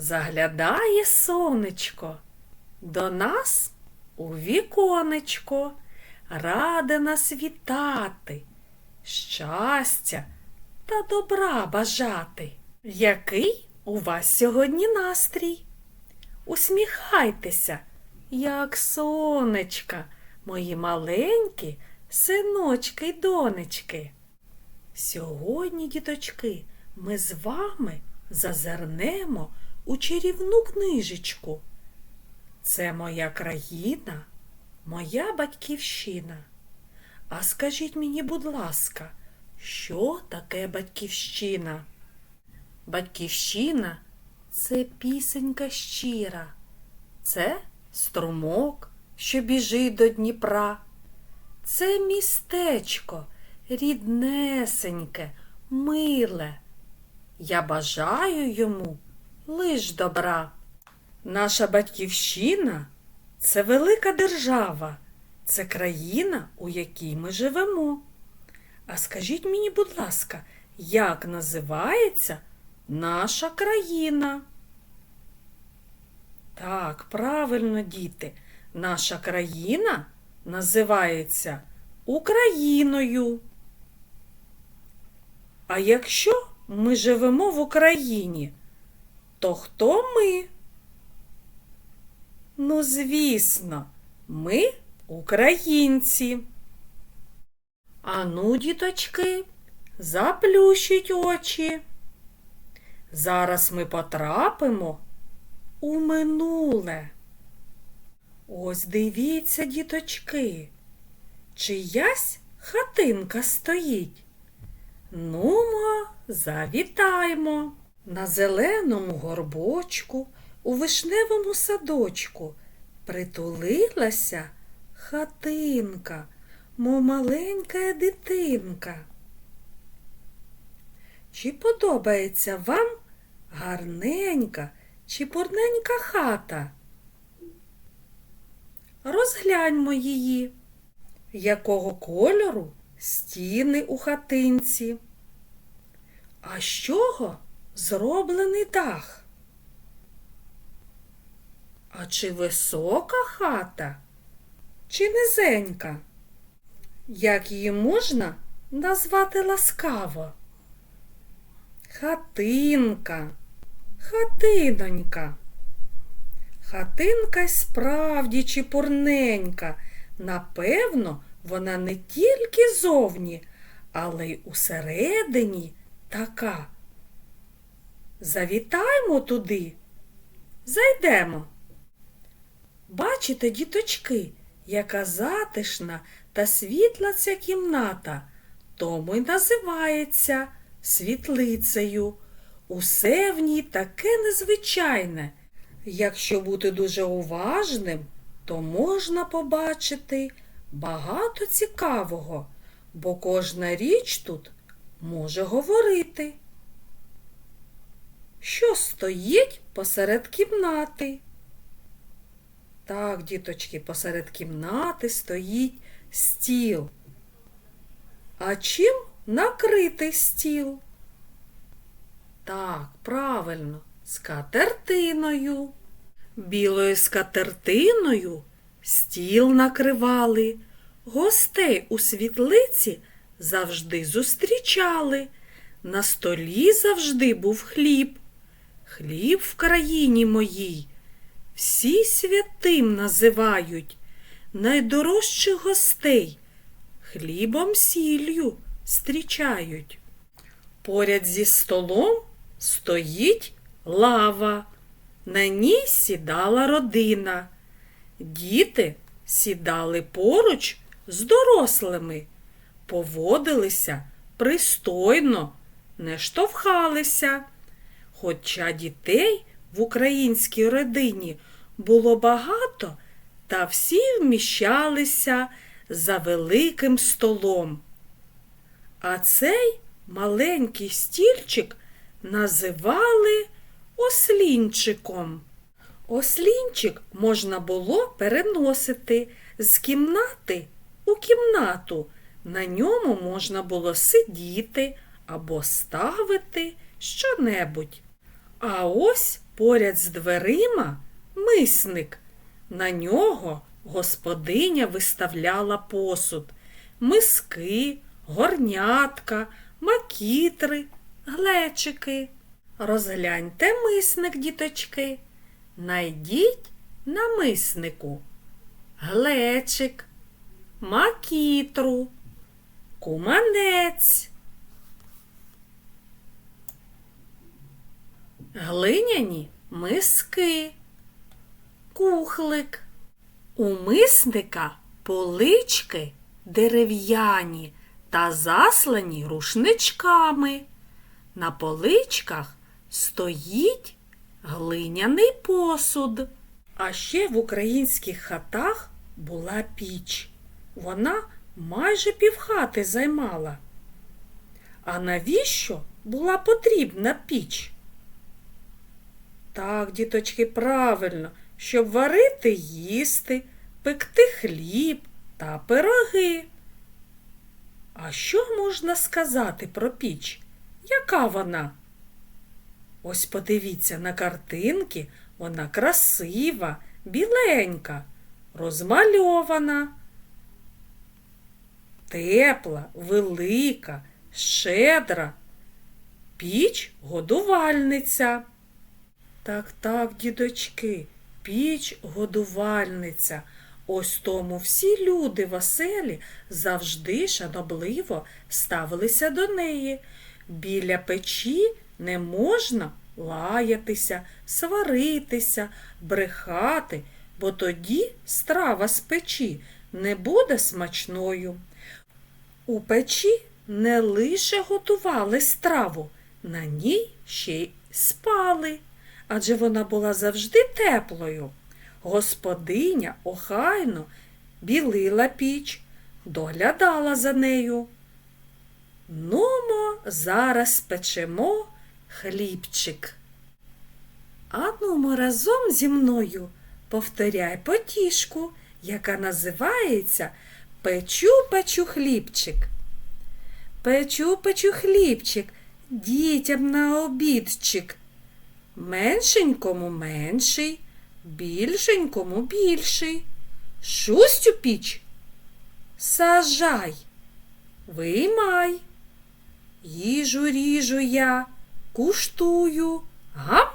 заглядає сонечко до нас у віконечко, раде нас вітати, щастя та добра бажати. Який у вас сьогодні настрій? Усміхайтеся, як сонечка, мої маленькі синочки й донечки. Сьогодні, діточки, ми з вами зазирнемо у чарівну книжечку. Це моя країна, моя батьківщина. А скажіть мені, будь ласка, що таке батьківщина? Батьківщина це пісенька щира, це струмок, що біжить до Дніпра. Це містечко ріднесеньке, миле. Я бажаю йому лиш добра. Наша батьківщина це велика держава, це країна, у якій ми живемо. А скажіть мені, будь ласка, як називається наша країна? Так, правильно, діти, наша країна називається Україною. А якщо ми живемо в Україні, то хто ми? Ну, звісно, ми українці. Ану, діточки, заплющіть очі. Зараз ми потрапимо у минуле. Ось дивіться, діточки, чиясь хатинка стоїть. Нумо, завітаймо. На зеленому горбочку, у вишневому садочку притулилася хатинка, мов маленька дитинка. Чи подобається вам гарненька чи порненька хата? Розгляньмо її, якого кольору стіни у хатинці. А з чого зроблений дах? А чи висока хата, чи низенька? Як її можна назвати ласкаво? Хатинка, хатинонька. Хатинка й справді чіпурненька. Напевно, вона не тільки зовні, але й усередині така. Завітаймо туди, зайдемо. Бачите, діточки, яка затишна та світла ця кімната, тому й називається світлицею. Усе в ній таке незвичайне. Якщо бути дуже уважним, то можна побачити багато цікавого, бо кожна річ тут може говорити. Що стоїть посеред кімнати? Так, діточки, посеред кімнати стоїть стіл. А чим накритий стіл? Так, правильно, скатертиною. Білою скатертиною стіл накривали, гостей у світлиці завжди зустрічали. На столі завжди був хліб. Хліб в країні моїй. Всі святим називають найдорожчих гостей. Хлібом сіллю зустрічають. Поряд зі столом стоїть лава. На ній сідала родина. Діти сідали поруч з дорослими, поводилися пристойно, не штовхалися. Хоча дітей в українській родині було багато, та всі вміщалися за великим столом. А цей маленький стільчик називали ослінчиком. Ослінчик можна було переносити з кімнати у кімнату. На ньому можна було сидіти або ставити щонебудь. А ось Поряд з дверима мисник. На нього господиня виставляла посуд, миски, горнятка, макітри, глечики. Розгляньте мисник, діточки. Найдіть на миснику глечик, макітру, куманець. Глиняні миски, кухлик. У мисника полички дерев'яні та заслані рушничками. На поличках стоїть глиняний посуд. А ще в українських хатах була піч. Вона майже півхати займала. А навіщо була потрібна піч? Так, діточки, правильно, щоб варити їсти, пекти хліб та пироги. А що можна сказати про піч? Яка вона? Ось подивіться на картинки, вона красива, біленька, розмальована, тепла, велика, щедра. Піч годувальниця. Так, так, дідочки, піч годувальниця. Ось тому всі люди в оселі завжди шанобливо ставилися до неї. Біля печі не можна лаятися, сваритися, брехати, бо тоді страва з печі не буде смачною. У печі не лише готували страву, на ній ще й спали, адже вона була завжди теплою. Господиня охайно білила піч, доглядала за нею. Нумо, зараз печемо хлібчик. А нумо разом зі мною повторяй потішку, яка називається Печу печу хлібчик. Печу печу хлібчик, дітям на обідчик. Меншенькому менший, більшенькому більший. Шустю піч. Сажай, виймай. Їжу ріжу я, куштую. Гам?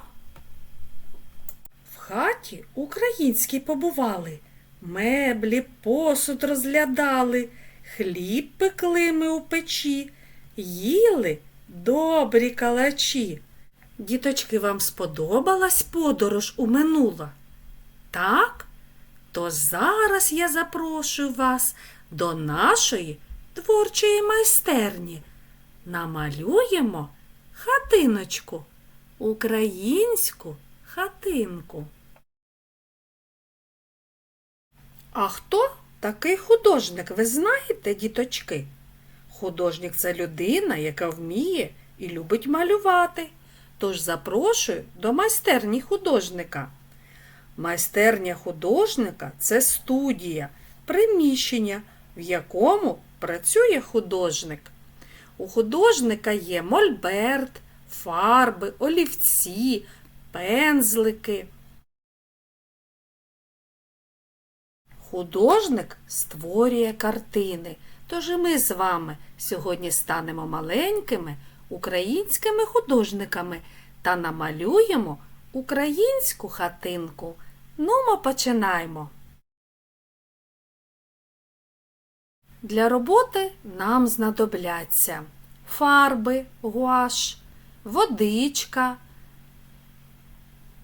В хаті українські побували, меблі, посуд розглядали, хліб пекли ми у печі, їли добрі калачі. Діточки, вам сподобалась подорож у минуле? Так? То зараз я запрошую вас до нашої творчої майстерні. Намалюємо хатиночку, українську хатинку. А хто такий художник, ви знаєте, діточки? Художник це людина, яка вміє і любить малювати. Тож запрошую до майстерні художника. Майстерня художника це студія, приміщення, в якому працює художник. У художника є мольберт, фарби, олівці, пензлики. Художник створює картини, тож і ми з вами сьогодні станемо маленькими українськими художниками та намалюємо українську хатинку. Ну, ми починаємо. Для роботи нам знадобляться фарби, гуаш, водичка,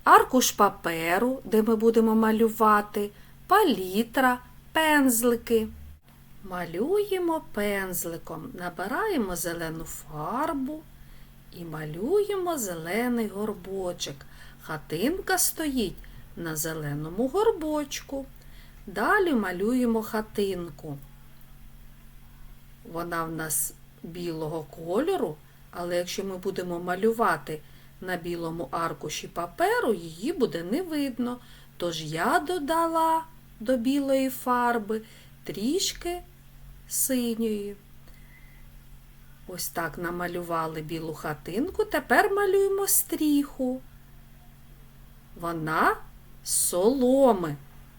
аркуш паперу, де ми будемо малювати, палітра, пензлики. Малюємо пензликом, набираємо зелену фарбу і малюємо зелений горбочок. Хатинка стоїть на зеленому горбочку. Далі малюємо хатинку. Вона в нас білого кольору, але якщо ми будемо малювати на білому аркуші паперу, її буде не видно. Тож я додала до білої фарби трішки синьої. Ось так намалювали білу хатинку, тепер малюємо стріху. Вона з соломи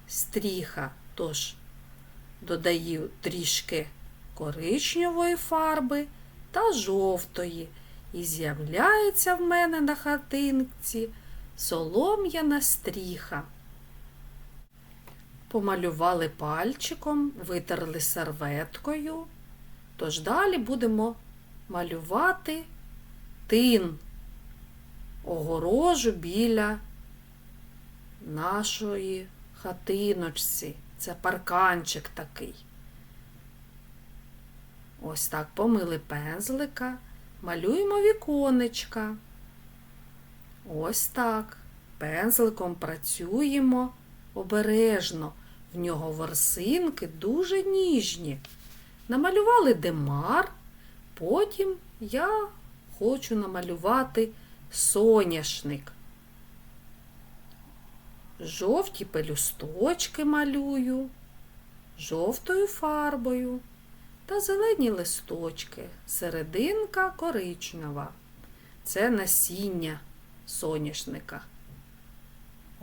стріха. Тож додаю трішки коричневої фарби та жовтої. І з'являється в мене на хатинці солом'яна стріха. Помалювали пальчиком, витерли серветкою. Тож далі будемо малювати тин, огорожу біля нашої хатиночці. Це парканчик такий. Ось так помили пензлика, малюємо віконечка. Ось так. Пензликом працюємо обережно. В нього ворсинки дуже ніжні. Намалювали демар, потім я хочу намалювати соняшник. Жовті пелюсточки малюю, жовтою фарбою та зелені листочки, серединка коричнева. Це насіння соняшника.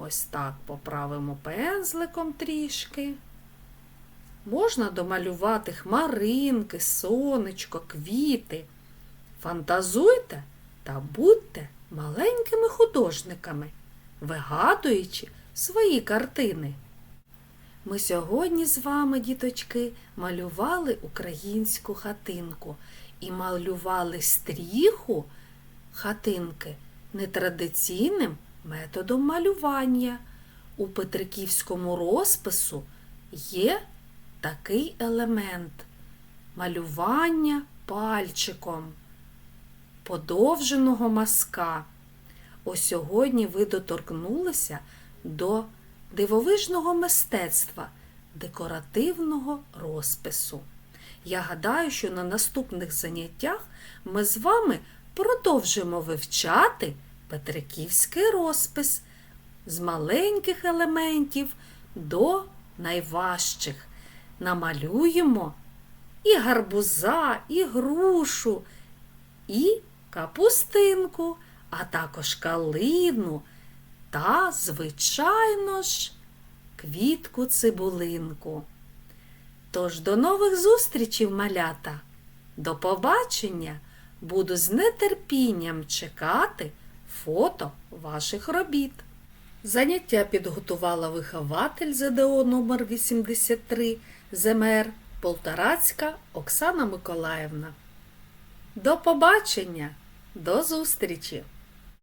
Ось так поправимо пензликом трішки. Можна домалювати хмаринки, сонечко, квіти. Фантазуйте та будьте маленькими художниками, вигадуючи свої картини. Ми сьогодні з вами, діточки, малювали українську хатинку і малювали стріху хатинки нетрадиційним методом малювання. У петриківському розпису є такий елемент малювання пальчиком подовженого мазка. Ось сьогодні ви доторкнулися до дивовижного мистецтва, декоративного розпису. Я гадаю, що на наступних заняттях ми з вами продовжимо вивчати Петриківський розпис з маленьких елементів до найважчих. Намалюємо і гарбуза, і грушу, і капустинку, а також калину та, звичайно ж, квітку цибулинку. Тож до нових зустрічей, малята! До побачення! Буду з нетерпінням чекати фото ваших робіт. Заняття підготувала вихователь ЗДО номер 83 ЗМР Полтарацька Оксана Миколаївна. До побачення, до зустрічі!